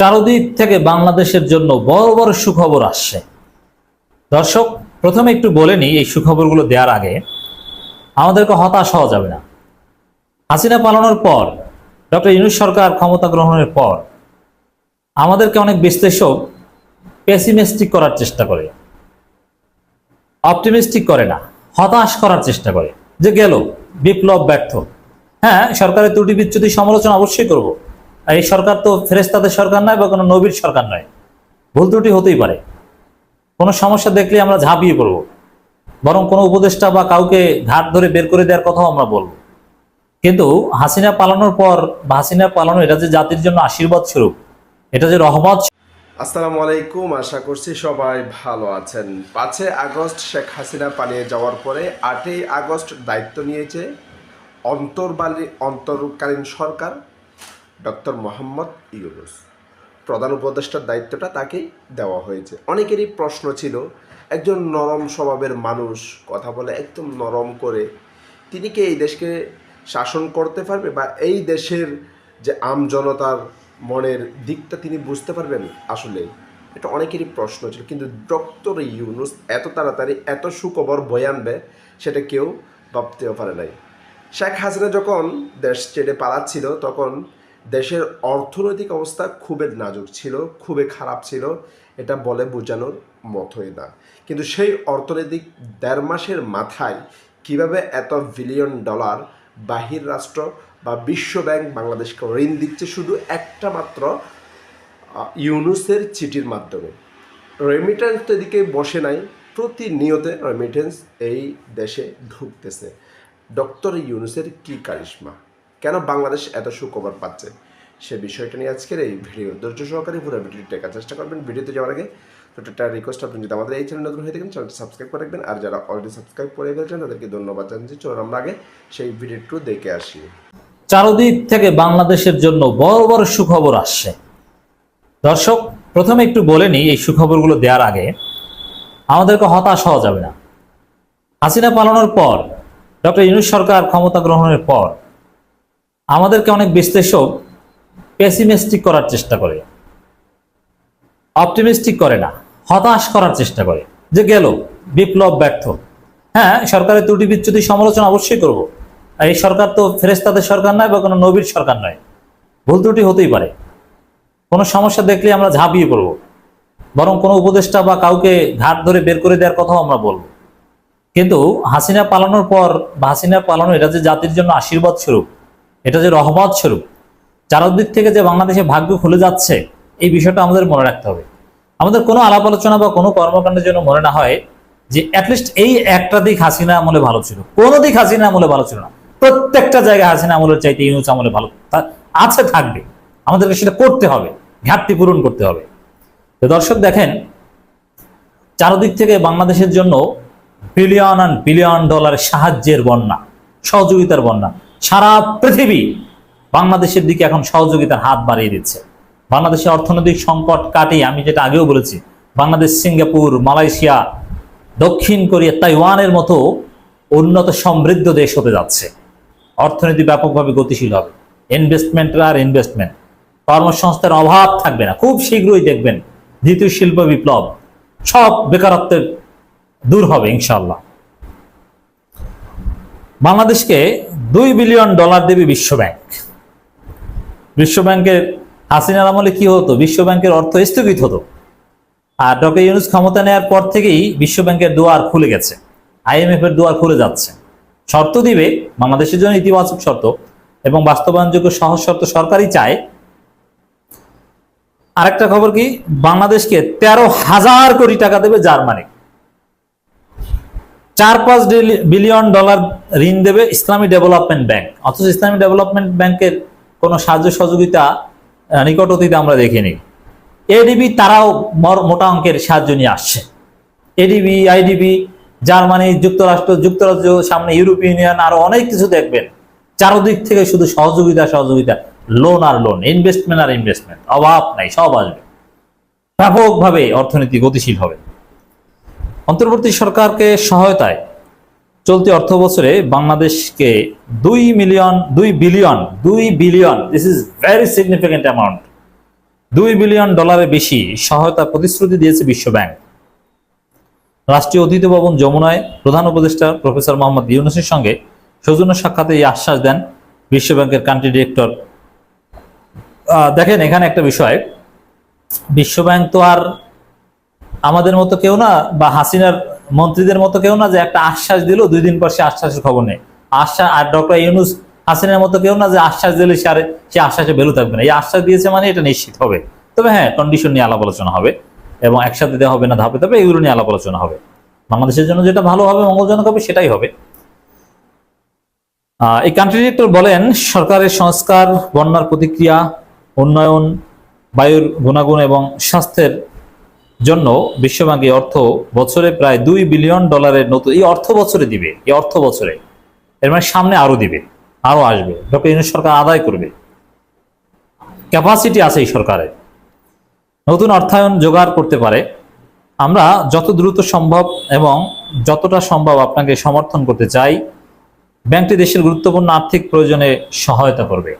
চারদিক থেকে বাংলাদেশের জন্য বড় বড় সুখবর আসছে। দর্শক, প্রথমে একটু বলে নিই এই সুখবরগুলো দেওয়ার আগে, আমাদেরকে হতাশ হওয়া যাবে না। হাসিনা পালানোর পর, ডক্টর ইউনুস সরকার ক্ষমতা গ্রহণের পর, আমাদেরকে অনেক বিশ্লেষক পেসিমিস্টিক করার চেষ্টা করে। অপটিমিস্টিক করে না, হতাশ করার চেষ্টা করে। যে গেল, বিপ্লব ব্যর্থ। হ্যাঁ সরকারের ত্রুটি বিচ্যুতি সমালোচনা অবশ্যই করব। আর এই সরকার তো ফেরেস্তাদের সরকার নয় বা কোনো নবীর সরকার নয়। ভুল ত্রুটি হতেই পারে। কোনো সমস্যা দেখলে আমরা ঝাঁপিয়ে পড়ব। বরং কোনো উপদেষ্টা বা কাউকে ঘাট ধরে বের করে দেওয়ার কথাও আমরা বলব। কিন্তু হাসিনা পালানোর পর বা হাসিনা পালানো এটা যে জাতির জন্য আশীর্বাদ স্বরূপ, এটা যে রহমত আসসালামু আলাইকুম, আশা করছি সবাই ভালো আছেন। পাঁচই আগস্ট শেখ হাসিনা পালিয়ে যাওয়ার পরে আটই আগস্ট দায়িত্ব নিয়েছে অন্তর্বালী, অন্তর্কালীন সরকার। ডক্টর মোহাম্মদ ইউনুস। প্রধান উপদেষ্টার দায়িত্বটা তাকেই দেওয়া হয়েছে। অনেকেরই প্রশ্ন ছিল, একজন নরম স্বভাবের মানুষ কথা বলে একদম নরম করে তিনি কি এই দেশকে শাসন করতে পারবে বা এই দেশের যে আমজনতার মনের দিকটা তিনি বুঝতে পারবেন আসলে এটা অনেকেরই প্রশ্ন ছিল, কিন্তু ডক্টর ইউনুস এত তাড়াতাড়ি এত সুখবর বয়ে আনবে সেটা কেউ ভাবতেও পারে নাই। শেখ হাসিনা যখন দেশ ছেড়ে পালাচ্ছিল, তখন দেশের অর্থনৈতিক অবস্থা খুবই নাজুক ছিল, খুবই খারাপ ছিল, এটা বলে বোঝানোর মতোই না। কিন্তু সেই অর্থনৈতিক দেড় মাসের মাথায় কীভাবে এত বিলিয়ন ডলার বাহির রাষ্ট্র বা বিশ্ব ব্যাংক বাংলাদেশকে ঋণ দিচ্ছে শুধু একটা মাত্র ইউনুসের চিঠির মাধ্যমে? রেমিটেন্স তো এদিকে বসে নাই, প্রতিনিয়ত রেমিটেন্স এই দেশে ঢুকতেছে। ডক্টর ইউনুসের কি কারিশমা? কেন বাংলাদেশ এত সুখবর পাচ্ছে? সে বিষয়টা নিয়ে আজকের এই ভিডিও। ধৈর্য সহকারে পুরো ভিডিওটি দেখার চেষ্টা করবেন। ভিডিওতে যাওয়ার আগে ছোট্ট একটা রিকোয়েস্ট আপনি যদি আমাদের এই চ্যানেল নতুন হয়ে থাকেন চ্যানেলটি সাবস্ক্রাইব করে রাখবেন। আর যারা অলরেডি সাবস্ক্রাইব করে ফেলছেন, তাদেরকে ধন্যবাদ জানাচ্ছি। চলুন আমরা আগে সেই ভিডিওটু দেখে আসি। চারদিক থেকে বাংলাদেশের জন্য বড় বড় সুখবর আসছে। দর্শক, প্রথমে একটু বলে নিই, এই সুখবরগুলো দেওয়ার আগে আমাদেরকে হতাশ হওয়া যাবে না। হাসিনা পালানোর পর, ডক্টর ইউনুস সরকার ক্ষমতা গ্রহণের পর আমাদেরকে অনেক বিশ্লেষক পেসিমিস্টিক করার চেষ্টা করে অপটিমিস্টিক করে না, হতাশ করার চেষ্টা করে। যে গেল, বিপ্লব ব্যর্থ। হ্যাঁ সরকারের ত্রুটি বিচ্যুতি সমালোচনা অবশ্যই করব। আর এই সরকার তো ফেরেস্তাদের সরকার নয় বা কোনো নবীর সরকার নয়। ভুল ত্রুটি হতেই পারে। কোনো সমস্যা দেখলে আমরা ঝাঁপিয়ে পড়ব। বরং কোনো উপদেষ্টা বা কাউকে ঘাট ধরে বের করে দেওয়ার কথাও আমরা বলব। কিন্তু হাসিনা পালানোর পর বা হাসিনা পালানো এটা যে জাতির জন্য আশীর্বাদ স্বরূপ এটা যে রহমত স্বরূপ চারদিক থেকে যে বাংলাদেশে ভাগ্য খুলে যাচ্ছে, এই বিষয়টা আমাদের মনে রাখতে হবে। আমাদের কোনো আলাপ আলোচনা বা কোনো কর্মকাণ্ডের জন্য মনে না হয় যে অ্যাটলিস্ট এই একটা দিক হাসিনা আমলে ভালো ছিল। কোনো দিক হাসিনা আমলে ভালো ছিল না। প্রত্যেকটা জায়গায় হাসিনা আমলের চাইতে ইউনুস আমলে ভালো। আছে, থাকবে। আমাদেরকে সেটা করতে হবে, ঘাটতি পূরণ করতে হবে। তো দর্শক দেখেন, চারদিক থেকে বাংলাদেশের জন্য বিলিয়ন অ্যান্ড বিলিয়ন ডলার সাহায্যের বন্যা, সহযোগিতার বন্যা। সারা পৃথিবী বাংলাদেশের দিকে এখন সহযোগিতার হাত বাড়িয়ে দিচ্ছে। বাংলাদেশের অর্থনৈতিক সংকট কাটিয়ে, আমি যেটা আগেও বলেছি, বাংলাদেশ, সিঙ্গাপুর, মালয়েশিয়া, দক্ষিণ কোরিয়া, তাইওয়ানের মতো উন্নত সমৃদ্ধ দেশ হতে যাচ্ছে। অর্থনীতি ব্যাপকভাবে গতিশীল হবে। ইনভেস্টমেন্ট আর ইনভেস্টমেন্ট কর্মসংস্থার অভাব থাকবে না। খুব শীঘ্রই দেখবেন দ্বিতীয় শিল্প বিপ্লব সব বেকারত্বের দূর হবে ইনশাল্লাহ বাংলাদেশকে দুই বিলিয়ন ডলার দেবে বিশ্ব ব্যাংক বিশ্ব ব্যাংকের হাসিনার আমলে কি হতো? বিশ্ব ব্যাংকের অর্থ স্থগিত হতো। আর ডক্টর ইউনুস ক্ষমতা নেওয়ার পর থেকেই বিশ্ব ব্যাংকের দুয়ার খুলে গেছে। আইএমএফ এর দুয়ার খুলে যাচ্ছে। শর্ত দিবে, বাংলাদেশের জন্য ইতিবাচক শর্ত এবং বাস্তবায়নযোগ্য সহজ শর্ত সরকারই চায়। আরেকটা খবর কি? বাংলাদেশকে তেরো হাজার কোটি টাকা দেবে জার্মানি। চার পাঁচ বিলিয়ন ডলার ঋণ দেবে ইসলামী ডেভেলপমেন্ট ব্যাংক। অথচ ইসলামী ডেভেলপমেন্ট ব্যাংকের কোনো সাহায্য সহযোগিতা নিকট অতীতে আমরা দেখিনি। এডিবি তারাও মোটা অঙ্কের সাহায্য নিয়ে আসছে। এডিবি আইডিবি জার্মানি, যুক্তরাষ্ট্র, যুক্তরাজ্য, সামনে ইউরোপিয়ান ইউনিয়ন, আরও অনেক কিছু দেখবেন। চারদিক থেকে শুধু সহযোগিতা সহযোগিতা লোন আর লোন ইনভেস্টমেন্ট আর ইনভেস্টমেন্ট অভাব নাই, সব আসবে। ব্যাপকভাবে অর্থনীতি গতিশীল হবে। অন্তর্বর্তী সরকারকে সহায়তায় চলতি অর্থ বছরে বাংলাদেশকে দুই মিলিয়ন, দুই বিলিয়ন দুই billion this is very significant amount দুই বিলিয়ন ডলারের বেশি সহায়তা প্রতিশ্রুতি দিয়েছে বিশ্ব ব্যাংক রাষ্ট্রীয় অতিথি ভবন যমুনায় প্রধান উপদেষ্টা প্রফেসর মোহাম্মদ ইউনুসের সঙ্গে সৌজন্য সাক্ষাতে এই আশ্বাস দেন বিশ্ব ব্যাংকের কান্ট্রি ডিরেক্টর দেখেন, এখানে একটা বিষয় বিশ্ব ব্যাংক তো আর আমাদের মতো কেউ না বা হাসিনার মন্ত্রীদের মতো কেউ না যে একটা আশ্বাস দিল, দুই দিন পর সে আশ্বাসের খবর নেই। আশ্বাস আর ডক্টর ইউনুস হাসিনার মতো কেউ না যে আশ্বাস দিলে সে সে আশ্বাসে বেরো থাকবে না। এই আশ্বাস দিয়েছে মানে এটা নিশ্চিত হবে। তবে হ্যাঁ কন্ডিশন নিয়ে আলাপ আলোচনা হবে এবং একসাথে দেওয়া হবে না, ধাপে ধাপে এগুলো নিয়ে আলাপ আলোচনা হবে। বাংলাদেশের জন্য যেটা ভালো হবে, মঙ্গলজনক হবে, সেটাই হবে। এই কান্ট্রি ডিরেক্টর বলেন, সরকারের সংস্কার, বন্যার প্রতিক্রিয়া, উন্নয়ন, বায়ুর গুণাগুণ এবং স্বাস্থ্যের জন্য বিশ্বব্যাংক এই অর্থ বছরে প্রায় দুই বিলিয়ন ডলারের নতুন এই অর্থ বছরে দিবে, এই অর্থ বছরে। এর মানে সামনে আরও দিবে, আরও আসবে। ডক্টর সরকার আদায় করবে। ক্যাপাসিটি আছে এই সরকারের নতুন অর্থায়ন জোগাড় করতে পারে। আমরা যত দ্রুত সম্ভব এবং যতটা সম্ভব আপনাকে সমর্থন করতে চাই, ব্যাংকটি দেশের গুরুত্বপূর্ণ আর্থিক প্রয়োজনে সহায়তা করবে।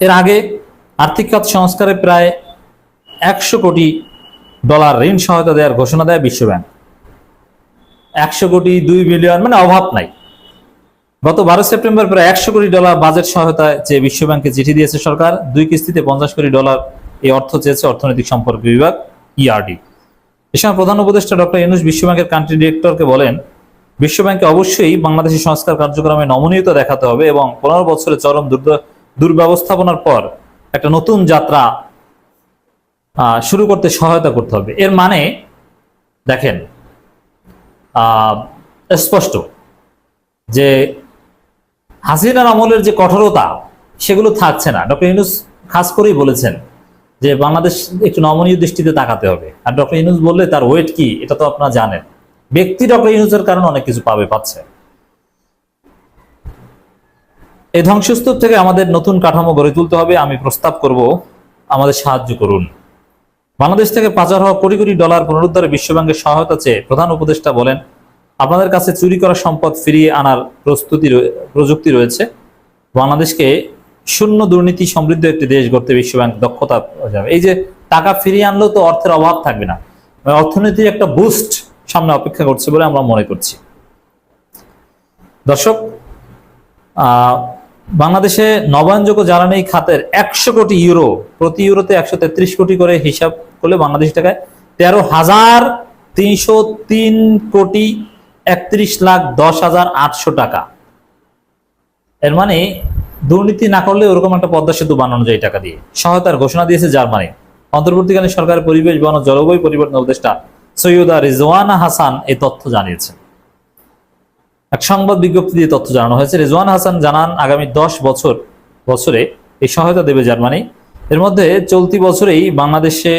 এর আগে আর্থিক খাত সংস্কারে প্রায় একশো কোটি ডলার ঋণ সহায়তা দেওয়ার ঘোষণা দেয় বিশ্বব্যাংক একশো কোটি দুই বিলিয়ন মানে অভাব নাই। গত বারো সেপ্টেম্বর প্রায় একশো কোটি ডলার বাজেট সহায়তায় যে বিশ্বব্যাংকে চিঠি দিয়েছে সরকার। দুই কিস্তিতে পঞ্চাশ কোটি ডলার এই অর্থ চেয়েছে অর্থনৈতিক সম্পর্ক বিভাগ ইআরডি এ সময় প্রধান উপদেষ্টা ডক্টর ইউনুস বিশ্বব্যাংকের কান্ট্রি ডিরেক্টরকে বলেন বিশ্বব্যাংকে অবশ্যই বাংলাদেশের সংস্কার কার্যক্রমে নমনীয়তা দেখাতে হবে এবং পনেরো বছরের চরম দুর্ব্যবস্থাপনার পর একটা নতুন যাত্রা শুরু করতে সহায়তা করতে হবে। এর মানে দেখেন স্পষ্ট যে হাসিনার আমলের যে কঠোরতা, সেগুলো থাকছে না। ডক্টর ইউনুস খাস করেই বলেছেন যে বাংলাদেশ একটু নমনীয় দৃষ্টিতে তাকাতে হবে। আর ডক্টর ইউনুস বললে তার ওয়েট কি, এটা তো আপনারা জানেন। ব্যক্তি ডক্টর ইউনুসের কারণে অনেক কিছু পাবে, পাচ্ছে। এই ধ্বংসস্তূপ থেকে আমাদের নতুন কাঠামো গড়ে তুলতে হবে। আমি প্রস্তাব করব, আমাদের সাহায্য করুন। বাংলাদেশ থেকে পাচার হওয়া কোটি কোটি ডলার পুনরুদ্ধারে বিশ্বব্যাংকের সহায়তা চেয়ে প্রধান উপদেষ্টা বলেন, আপনাদের কাছে চুরি করা সম্পদ ফিরিয়ে আনার প্রস্তুতি প্রযুক্তি রয়েছে। বাংলাদেশকে শূন্য দুর্নীতি সমৃদ্ধ একটি দেশ গড়তে বিশ্বব্যাংক দক্ষতা যাবে। এই যে টাকা ফিরিয়ে আনলেও তো অর্থের অভাব থাকবে না। মানে অর্থনীতির একটা বুস্ট সামনে অপেক্ষা করছে বলে আমরা মনে করছি। দর্শক বাংলাদেশে নবায়নযোগ্য জ্বালানি খাতের একশো কোটি ইউরো, প্রতি ইউরোতে একশো তেত্রিশ কোটি করে হিসাব করলে বাংলাদেশ টাকায় তেরো হাজার তিনশো তিন কোটি একত্রিশ লাখ দশ হাজার আটশো টাকা। এর মানে দুর্নীতি না করলে ওরকম একটা পদ্মা সেতু বানানো যায় টাকা দিয়ে। সহায়তার ঘোষণা দিয়েছে জার্মানি। অন্তর্বর্তীকালীন সরকারের পরিবেশ, বন, জলবায়ু পরিবর্তন উপদেষ্টা সৈয়দা রিজওয়ানা হাসান এই তথ্য জানিয়েছেন। এক সংবাদ বিজ্ঞপ্তি দিয়ে তথ্য জানানো হয়েছে, রেজওয়ান হাসান জানান আগামী দশ বছর, বছরে এই সহায়তা দেবে জার্মানি। এর মধ্যে চলতি বছরেই বাংলাদেশে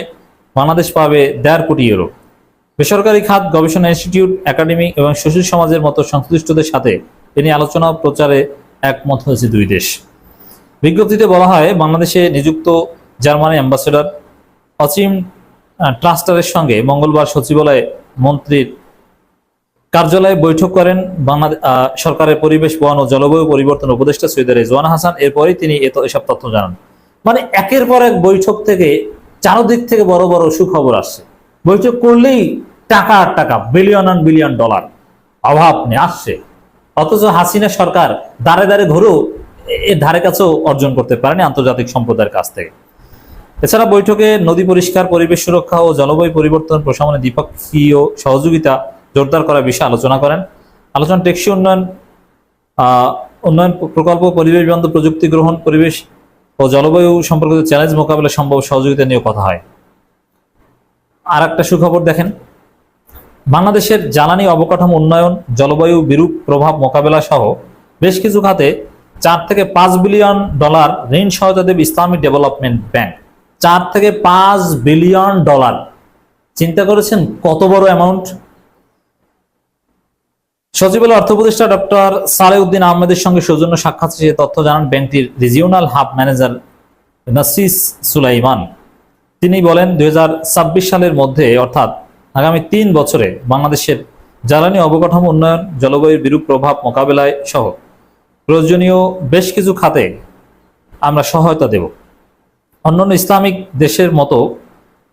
বাংলাদেশ পাবে দেড় কোটি ইউরো। বেসরকারি খাত গবেষণা ইনস্টিটিউট একাডেমি এবং সুশীল সমাজের মতো সংশ্লিষ্টদের সাথে তিনি আলোচনা প্রচারে একমত হয়েছে দুই দেশ। বিজ্ঞপ্তিতে বলা হয়, বাংলাদেশে নিযুক্ত জার্মানি অ্যাম্বাসেডর অচিম ট্রাস্টারের সঙ্গে মঙ্গলবার সচিবালয়ে মন্ত্রীর কার্যালয়ে বৈঠক করেন বাংলাদেশ সরকারের পরিবেশ, বন ও জলবায়ু পরিবর্তন উপদেষ্টা সৈয়দ রেজওয়ান হাসান। এরপরই তিনি এসব তথ্য জানান। মানে একের পর এক বৈঠক থেকে চারদিক থেকে বড় বড় সুখবর আসছে। বৈঠক করলেই টাকা আর টাকা বিলিয়ন অন বিলিয়ন ডলার অভাব নেই আসছে। অথচ হাসিনা সরকার দাঁড়ে দাঁড়ে ঘুরেও এর ধারে কাছেও অর্জন করতে পারেনি আন্তর্জাতিক সম্প্রদায়ের কাছ থেকে। এছাড়া বৈঠকে নদী পরিষ্কার, পরিবেশ সুরক্ষা ও জলবায়ু পরিবর্তন প্রশমনে দ্বিপক্ষীয় সহযোগিতা জোরদার করার বিষয়ে আলোচনা করেন। আলোচনা টেকসই উন্নয়ন উন্নয়ন প্রকল্প, পরিবেশ বান্ধব প্রযুক্তি গ্রহণ, পরিবেশ ও জলবায়ু সম্পর্কিত চ্যালেঞ্জ মোকাবেলা সম্ভব সহযোগিতা নিয়ে কথা হয়। আর একটা সুখবর দেখেন। বাংলাদেশের জ্বালানি অবকাঠামো উন্নয়ন, জলবায়ু বিরূপ প্রভাব মোকাবেলা সহ বেশ কিছু খাতে চার থেকে পাঁচ বিলিয়ন ডলার ঋণ সহায়তা দেবে ইসলামিক ডেভেলপমেন্ট ব্যাংক। চার থেকে পাঁচ বিলিয়ন ডলার। চিন্তা করেছেন কত বড় অ্যামাউন্ট সচিবালয় অর্থ উপদেষ্টা ডক্টর সালেউদ্দিন আহমেদের সঙ্গে সৌজন্য সাক্ষাৎ শেষে তথ্য জানান ব্যাংকটির regional hub manager Nasis Sulaiman. তিনি বলেন, দুই হাজার ছাব্বিশ সালের মধ্যে, অর্থাৎ আগামী তিন বছরে বাংলাদেশের জ্বালানি অবকাঠামো উন্নয়ন, জলবায়ুর বিরূপ প্রভাব মোকাবেলায় সহ প্রয়োজনীয় বেশ কিছু খাতে আমরা সহায়তা দেব। অন্যান্য ইসলামিক দেশের মতো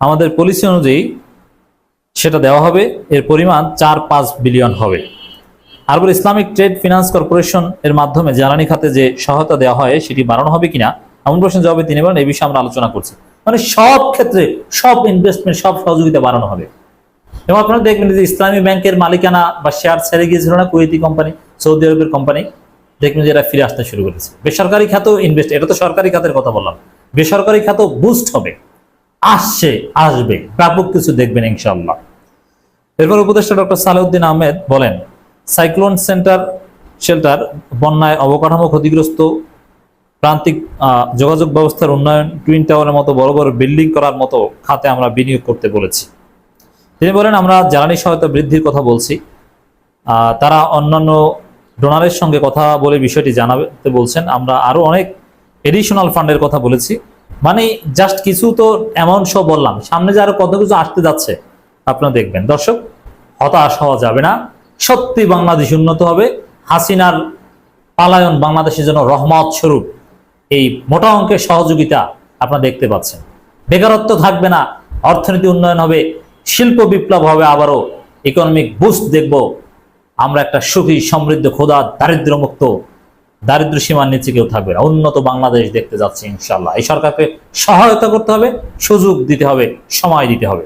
আমাদের পলিসি অনুযায়ী সেটা দেওয়া হবে। এর পরিমাণ চার পাঁচ বিলিয়ন হবে। আর বলে ইসলামিক ট্রেড ফিনান্স কর্পোরেশন এর মাধ্যমে জ্বালানি খাতে যে সহায়তা দেওয়া হয়, সেটি বাড়ানো হবে কিনা? এমন প্রশ্ন জবাবে তিনি বলেন এই বিষয়ে আমরা আলোচনা করছি। মানে সব ক্ষেত্রে সব ইনভেস্টমেন্ট সব সহযোগিতা বাড়ানো হবে। এবং আপনারা দেখবেন যে ইসলামী ব্যাংকের মালিকানা বা শেয়ার ছেড়ে গিয়েছিল না কুয়েতি কোম্পানি, সৌদি আরবের কোম্পানি। দেখবেন যে এরা ফিরে আসতে শুরু করেছে। বেসরকারি খাতেও ইনভেস্ট এটা তো সরকারি খাতের কথা বললাম। বেসরকারি খাতেও বুস্ট হবে। আসছে, আসবে। ব্যাপক কিছু দেখবেন ইনশাল্লাহ এরপর উপদেষ্টা ডক্টর সালেউদ্দিন আহমেদ বলেন সাইক্লোন সেন্টার শেল্টার, বন্যায় অবকাঠামো ক্ষতিগ্রস্ত, প্রান্তিক যোগাযোগ ব্যবস্থার উন্নয়ন, টুইন টাওয়ারের মতো বড় বড় বিল্ডিং করার মতো খাতে আমরা বিনিয়োগ করতে বলেছি। তিনি বলেন, আমরা জ্বালানি সহায়তা বৃদ্ধির কথা বলছি। তারা অন্যান্য ডোনারের সঙ্গে কথা বলে বিষয়টি জানাতে বলছেন। আমরা আরও অনেক এডিশনাল ফান্ডের কথা বলেছি। মানে জাস্ট কিছু তো এমন সব বললাম। সামনে যে আরও কত কিছু আসতে যাচ্ছে, আপনারা দেখবেন। দর্শক, হতাশ হওয়া যাবে না। সত্যি বাংলাদেশ উন্নত হবে। হাসিনার পালায়ন বাংলাদেশের জন্য রহমত স্বরূপ। এই মোটা অঙ্কের সহযোগিতা আপনারা দেখতে পাচ্ছেন। বেকারত্ব থাকবে না, অর্থনীতি উন্নয়ন হবে, শিল্প বিপ্লব হবে আবারও ইকোনমিক বুস্ট দেখব। আমরা একটা সুখী, সমৃদ্ধ খোদা দারিদ্র মুক্ত দারিদ্র সীমার নিচে কেউ থাকবে না। উন্নত বাংলাদেশ দেখতে যাচ্ছে ইনশাল্লাহ এই সরকারকে সহায়তা করতে হবে, সুযোগ দিতে হবে, সময় দিতে হবে।